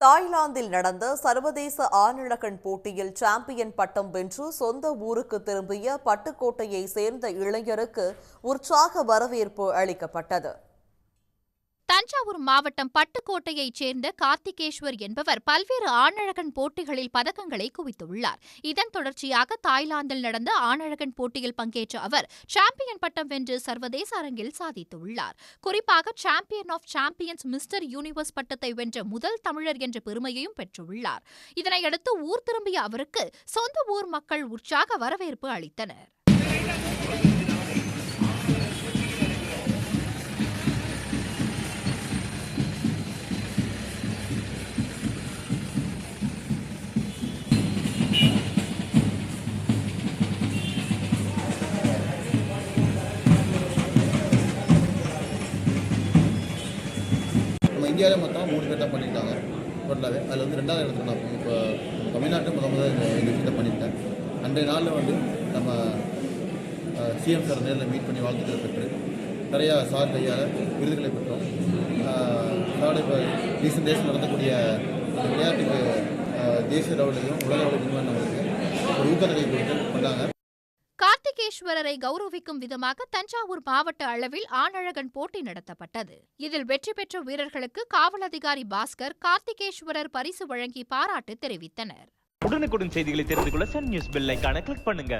தாய்லாந்தில் நடந்த சர்வதேச ஆணிழகன் போட்டியில் சாம்பியன் பட்டம் வென்று சொந்த ஊருக்கு திரும்பிய பட்டுக்கோட்டையை சேர்ந்த இளைஞருக்கு உற்சாக வரவேற்பு அளிக்கப்பட்டது. தஞ்சாவூர் மாவட்டம் பட்டுக்கோட்டையைச் சேர்ந்த கார்த்திகேஸ்வர் என்பவர் பல்வேறு ஆணழகன் போட்டிகளில் பதக்கங்களை குவித்துள்ளார். இதன் தொடர்ச்சியாக தாய்லாந்தில் நடந்த ஆணழகன் போட்டியில் பங்கேற்ற அவர் சாம்பியன் பட்டம் வென்று சர்வதேச அரங்கில் சாதித்துள்ளார். குறிப்பாக champion of champions mister universe பட்டத்தை வென்ற முதல் தமிழர் என்ற பெருமையையும் பெற்றுள்ளார். இதனையடுத்து ஊர் திரும்பிய அவருக்கு சொந்த ஊர் மக்கள் உற்சாக வரவேற்பு அளித்தனர். இந்தியாவிலே மொத்தமாக மூணு பேர் தான் பண்ணிட்டாங்க டோட்டலாகவே அதில் வந்து ரெண்டாவது இடத்துல நான் இப்போ தமிழ்நாட்டு முத முதல் இந்த விஷயத்தை பண்ணிட்டேன் அன்றைய நாளில் வந்து நம்ம சிஎம் சார் நேரில் மீட் பண்ணி வாழ்த்துக்களை பெற்று நிறையா சார் கையால் விருதுகளை பெற்றோம். சார் இப்போ ரீசெண்ட் டேஸ் நடந்தக்கூடிய விளையாட்டுக்கு தேசிய லெவலையும் உலக லெவலையும் நம்மளுக்கு ஒரு ஊக்கத்தொகை கொடுத்து பண்ணாங்க கார்த்திகேஸ்வரரை கௌரவிக்கும் விதமாக தஞ்சாவூர் மாவட்ட அளவில் ஆணழகன் போட்டி நடத்தப்பட்டது. இதில் வெற்றி பெற்ற வீரர்களுக்கு காவல் அதிகாரி பாஸ்கர் கார்த்திகேஸ்வரர் பரிசு வழங்கி பாராட்டு தெரிவித்தனர். உடனுக்குடன் செய்திகளை தெரிந்து கொள்ள சன் நியூஸ் பெல் கிளிக் பண்ணுங்க.